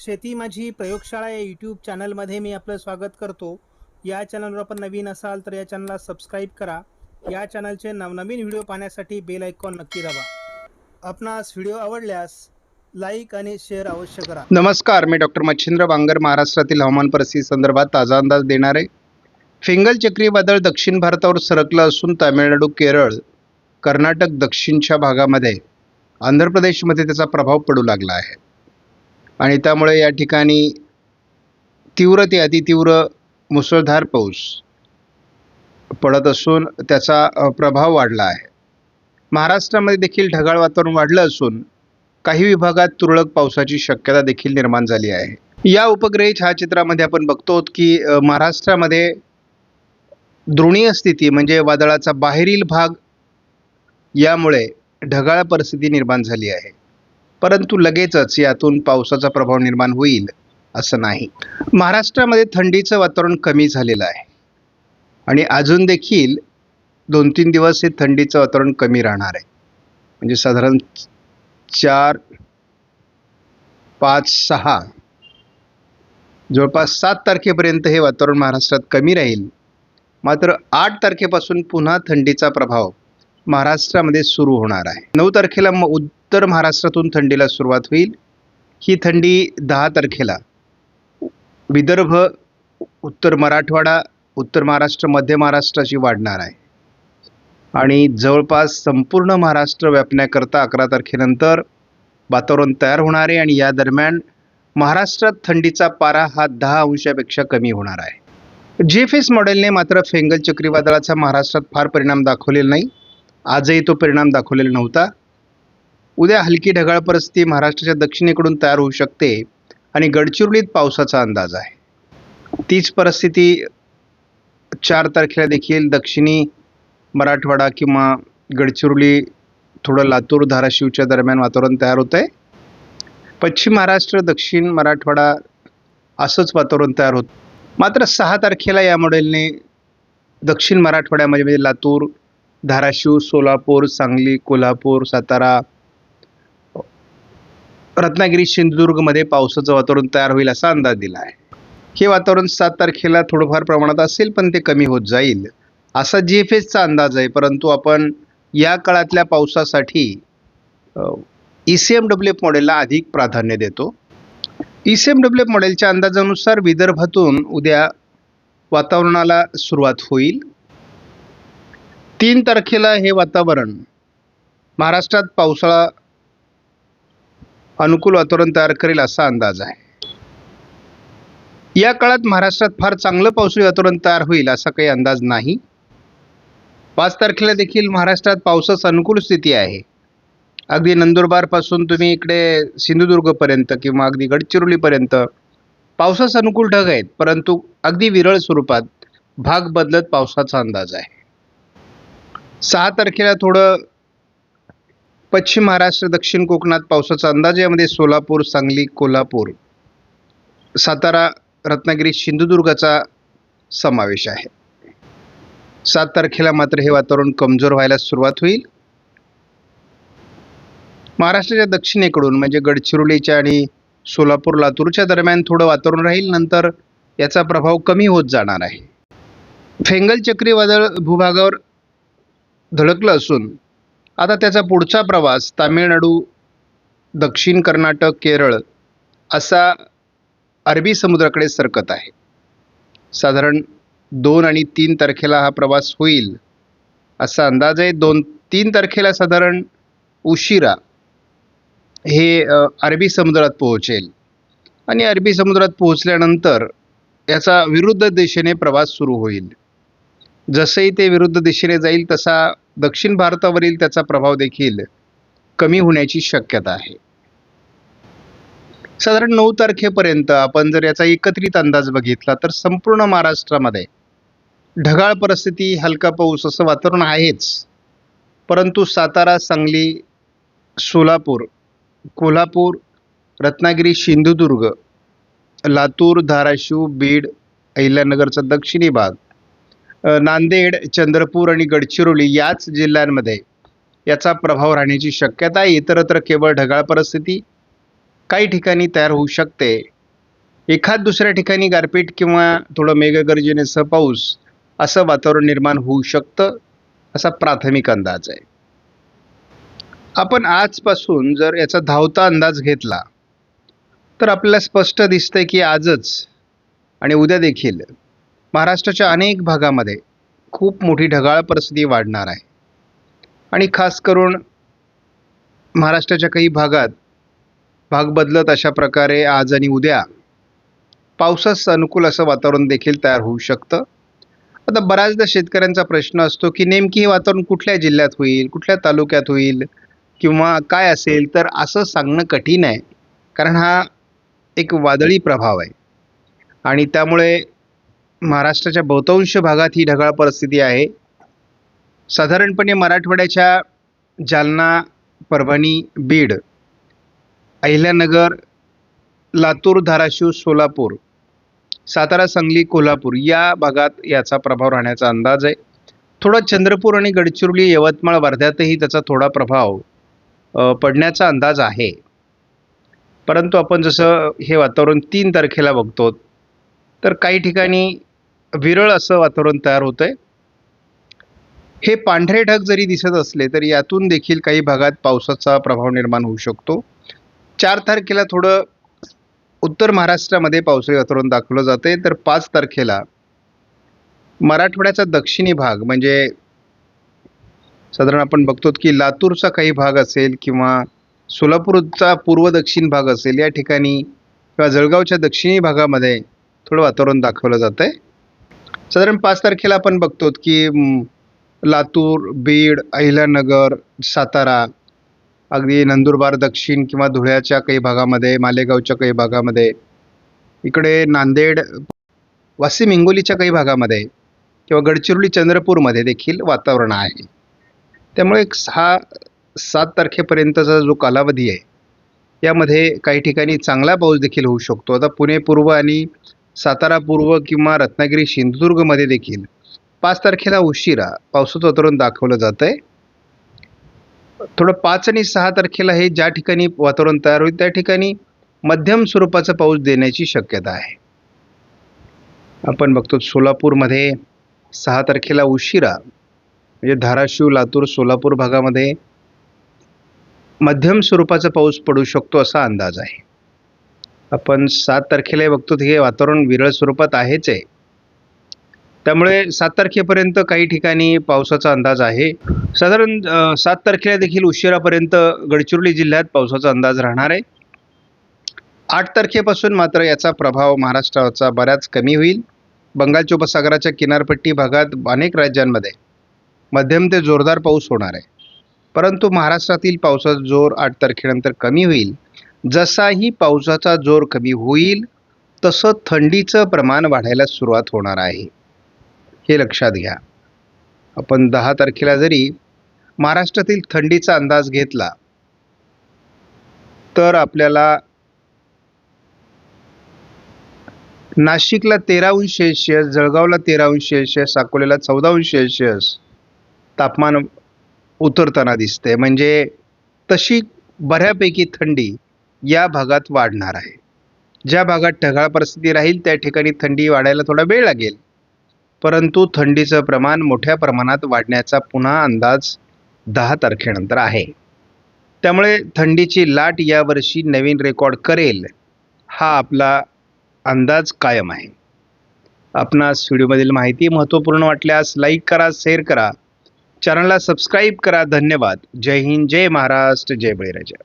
शेती माझी प्रयोगशाळा या यूट्यूब चॅनलमध्ये मी आपलं स्वागत करतो. या चॅनलवर आपण नवीन असाल तर या चॅनलला सबस्क्राईब करा. या चॅनलचे नवनवीन व्हिडिओ पाहण्यासाठी बेल आयकॉन नक्की दाबा. आपणास व्हिडिओ आवडल्यास लाईक आणि शेअर अवश्य करा. नमस्कार मी डॉक्टर मच्छिंद्र बांगर महाराष्ट्रातील हवामान परिस्थिती संदर्भात ताजा अंदाज देणार. आहे फिंगल चक्रीवादळ दक्षिण भारतावर सरकलं असून तामिळनाडू केरळ कर्नाटक दक्षिणच्या भागामध्ये. आंध्र प्रदेशमध्ये त्याचा प्रभाव पडू लागला आहे. आणि त्यामुळे या ठिकाणी तीव्र ते अतितीव्र मुसळधार पाऊस पडत असून त्याचा प्रभाव वाढला आहे. महाराष्ट्रामध्ये देखील ढगाळ वातावरण वाढलं असून काही विभागात तुरळक पावसाची शक्यता देखील निर्माण झाली आहे. या उपग्रही छायाचित्रामध्ये आपण बघतो की महाराष्ट्रामध्ये द्रोणीय स्थिती म्हणजे वादळाचा बाहेरील भाग यामुळे ढगाळ परिस्थिती निर्माण झाली आहे. परंतु लगेचच यातून पावसाचा प्रभाव निर्माण होईल असं नाही. महाराष्ट्रामध्ये थंडीचं वातावरण कमी झालेलं आहे. आणि अजून देखील दोन तीन दिवस हे थंडीचं वातावरण कमी राहणार आहे. म्हणजे साधारण चार पाच सहा जवळपास सात तारखेपर्यंत हे वातावरण महाराष्ट्रात कमी राहील. मात्र आठ तारखेपासून पुन्हा थंडीचा प्रभाव महाराष्ट्रामध्ये सुरू होणार आहे. नऊ तारखेला म उत्तर महाराष्ट्रातून थंडीला सुरुवात होईल. ही थंडी दहा तारखेला. विदर्भ उत्तर मराठवाडा उत्तर महाराष्ट्र मध्य महाराष्ट्राची वाढणार आहे. आणि जवळपास संपूर्ण महाराष्ट्र व्यापण्याकरता अकरा तारखेनंतर वातावरण तयार होणार आहे आणि या दरम्यान महाराष्ट्रात थंडीचा पारा हा दहा अंशापेक्षा कमी होणार आहे. जी एफ एस मॉडेलने मात्र फेंगल चक्रीवादळाचा महाराष्ट्रात फार परिणाम दाखवलेला नाही. आजही तो परिणाम दाखवलेला नव्हता. उद्या हलकी ढगाळ परिस्थिती महाराष्ट्राच्या दक्षिणेकडून तयार होऊ शकते आणि गडचिरोलीत पावसाचा अंदाज आहे. तीच परिस्थिती चार तारखेला देखील दक्षिणी मराठवाडा किंवा गडचिरोली थोडं लातूर धाराशिवच्या दरम्यान वातावरण तयार होतं आहे पश्चिम महाराष्ट्र दक्षिण मराठवाडा असंच वातावरण तयार होतं. मात्र सहा तारखेला या मॉडेलने दक्षिण मराठवाड्यामध्ये म्हणजे लातूर धाराशिव सोलापूर सांगली कोल्हापूर सातारा रत्नागिरी सिंधुदुर्गमध्ये पावसाचं वातावरण तयार होईल असा अंदाज दिला आहे. हे वातावरण सात तारखेला थोडंफार प्रमाणात असेल पण ते कमी होत जाईल असा जी एफ एसचा अंदाज आहे. परंतु आपण या काळातल्या पावसासाठी E C M W F मॉडेलला अधिक प्राधान्य देतो. E C M W F मॉडेलच्या अंदाजानुसार विदर्भातून उद्या वातावरणाला सुरुवात होईल. तीन तारखेला हे वातावरण महाराष्ट्रात पावसाळा अनुकूल वातावरण तयार करेल असा अंदाज आहे. या काळात महाराष्ट्रात फार चांगलं पावसाळी वातावरण तयार होईल असा काही अंदाज नाही. पाच तारखेला देखील महाराष्ट्रात पावसास अनुकूल स्थिती आहे. अगदी नंदुरबारपासून तुम्ही इकडे सिंधुदुर्गपर्यंत किंवा अगदी गडचिरोलीपर्यंत पावसास अनुकूल ढग आहेत परंतु अगदी विरळ स्वरूपात भाग बदलत पावसाचा अंदाज आहे. सहा तारखेला थोडं पश्चिम महाराष्ट्र दक्षिण कोकणात पावसाचा अंदाज. यामध्ये सोलापूर सांगली कोल्हापूर सातारा रत्नागिरी सिंधुदुर्गाचा समावेश आहे. सात तारखेला मात्र हे वातावरण कमजोर व्हायला सुरुवात होईल. महाराष्ट्राच्या दक्षिणेकडून म्हणजे गडचिरोलीच्या आणि सोलापूर लातूरच्या दरम्यान थोडं वातावरण राहील. नंतर याचा प्रभाव कमी होत जाणार आहे. फेंगल चक्रीवादळ भूभागावर धडकलं असून. आता त्याचा पुढचा प्रवास तामिळनाडू दक्षिण कर्नाटक केरळ असा अरबी समुद्राकडे सरकत आहे. साधारण दोन आणि तीन तारखेला हा प्रवास होईल असा अंदाज आहे. दोन तीन तारखेला साधारण उशिरा हे अरबी समुद्रात पोहोचेल. आणि अरबी समुद्रात पोहोचल्यानंतर याचा विरुद्ध दिशेने प्रवास सुरू होईल. जसंही ते विरुद्ध दिशेने जाईल तसा दक्षिण भारतावरील त्याचा प्रभाव देखील कमी होण्याची शक्यता आहे. साधारण नऊ तारखेपर्यंत आपण जर याचा एकत्रित अंदाज बघितला तर संपूर्ण महाराष्ट्रामध्ये ढगाळ परिस्थिती हलका पाऊस असं वातावरण आहेच. परंतु सातारा सांगली सोलापूर कोल्हापूर रत्नागिरी सिंधुदुर्ग लातूर धाराशिव बीड अहिल्यानगरचा दक्षिणी भाग नांदेड चंद्रपूर आणि गडचिरोली याच जिल्ह्यांमध्ये याचा प्रभाव राहण्याची शक्यता आहे. इतरत्र केवळ ढगाळ परिस्थिती काही ठिकाणी तयार होऊ शकते. एखाद दुसऱ्या ठिकाणी गारपीट किंवा थोडं मेघगर्जनेसह पाऊस असं वातावरण निर्माण होऊ शकतं असा प्राथमिक अंदाज आहे. आपण आजपासून जर याचा धावता अंदाज घेतला तर आपल्याला स्पष्ट दिसतंय की आजच आणि उद्या देखील महाराष्ट्राच्या अनेक भागामध्ये खूप मोठी ढगाळ परिस्थिती वाढणार आहे. आणि खास करून महाराष्ट्राच्या काही भागात भाग बदलत अशा प्रकारे आज आणि उद्या पावसास अनुकूल असं वातावरण देखील तयार होऊ शकतं. आता बऱ्याचदा शेतकऱ्यांचा प्रश्न असतो की नेमकी हे वातावरण कुठल्या जिल्ह्यात होईल कुठल्या तालुक्यात होईल किंवा काय असेल तर असं सांगणं कठीण आहे. कारण हा एक वादळी प्रभाव आहे. आणि त्यामुळे महाराष्ट्राच्या बहुतांश भागात ही ढगाळ परिस्थिती आहे. साधारणपणे मराठवाड्याच्या जालना परभणी बीड अहिल्यानगर लातूर धाराशिव सोलापूर सातारा सांगली कोल्हापूर या भागात याचा प्रभाव राहण्याचा अंदाज आहे. थोडा चंद्रपूर आणि गडचिरोली यवतमाळ वर्ध्यातही त्याचा थोडा प्रभाव पडण्याचा अंदाज आहे. परंतु आपण जसं हे वातावरण तीन तारखेला बघतो तर काही ठिकाणी विरळ असं वातावरण तयार होतं आहे हे पांढरे ढग जरी दिसत असले तरी यातून देखील काही भागात पावसाचा प्रभाव निर्माण होऊ शकतो. चार तारखेला थोडं उत्तर महाराष्ट्रामध्ये पावसाळी वातावरण दाखवलं जाते तर पाच तारखेला मराठवाड्याचा दक्षिणी भाग म्हणजे साधारण आपण बघतो की लातूरचा काही भाग असेल किंवा सोलापूरचा पूर्व दक्षिण भाग असेल या ठिकाणी किंवा जळगावच्या दक्षिणी भागामध्ये थोडं वातावरण दाखवलं जातं आहे साधारण पाच तारखेला आपण बघतो की लातूर बीड अहिल्यानगर सातारा अगदी नंदुरबार दक्षिण किंवा धुळ्याच्या काही भागामध्ये मालेगावच्या काही भागामध्ये इकडे नांदेड वाशिम हिंगोलीच्या काही भागामध्ये किंवा गडचिरोली चंद्रपूरमध्ये देखील वातावरण आहे. त्यामुळे हा सात तारखेपर्यंतचा जो कालावधी आहे यामध्ये काही ठिकाणी चांगला पाऊस देखील होऊ शकतो. आता पुणे पूर्व आणि सातारा पूर्व किंवा रत्नागिरी सिंधुदुर्गमध्ये देखील पाच तारखेला उशिरा पावसाचं वातावरण दाखवलं जातं आहे थोडं पाच आणि सहा तारखेला हे ज्या ठिकाणी वातावरण तयार होईल त्या ठिकाणी मध्यम स्वरूपाचा पाऊस देण्याची शक्यता आहे. आपण बघतो सोलापूरमध्ये सहा तारखेला उशिरा म्हणजे धाराशिव लातूर सोलापूर भागामध्ये मध्यम स्वरूपाचा पाऊस पडू शकतो असा अंदाज आहे. आपण सात तारखेला बघतो हे वातावरण विरळ स्वरूपात आहेच आहे. त्यामुळे सात तारखेपर्यंत काही ठिकाणी पावसाचा अंदाज आहे. साधारण सात तारखेला देखील उशिरापर्यंत गडचिरोली जिल्ह्यात पावसाचा अंदाज राहणार आहे. आठ तारखेपासून मात्र याचा प्रभाव महाराष्ट्राचा बऱ्याच कमी होईल. बंगालच्या उपसागराच्या किनारपट्टी भागात अनेक राज्यांमध्ये मध्यम ते जोरदार पाऊस होणार आहे. परंतु महाराष्ट्रातील पावसाचा जोर आठ तारखेनंतर कमी होईल. जसाही पावसाचा जोर कमी होईल तसं थंडीचं प्रमाण वाढायला सुरुवात होणार आहे. हे लक्षात घ्या. आपण दहा तारखेला जरी महाराष्ट्रातील थंडीचा अंदाज घेतला तर आपल्याला नाशिकला तेरा अंश सेल्शियस जळगावला तेरा अंश सेल्शियस अकोल्याला चौदा अंश सेल्सिअस तापमान उतरताना दिसते म्हणजे तशी बऱ्यापैकी थंडी या भागात वाढणार आहे. ज्या भागात ढगाळ परिस्थिती राहील त्या ठिकाणी थंडी वाढायला थोडा वेळ लागेल. परंतु थंडीचं प्रमाण मोठ्या प्रमाणात वाढण्याचा पुन्हा अंदाज दहा तारखेनंतर आहे. त्यामुळे थंडीची लाट यावर्षी नवीन रेकॉर्ड करेल हा आपला अंदाज कायम आहे. आपणास व्हिडिओमधील माहिती महत्त्वपूर्ण वाटल्यास लाईक करा शेअर करा. चॅनलला सबस्क्राईब करा. धन्यवाद. जय हिंद जय महाराष्ट्र जय बळीराजा.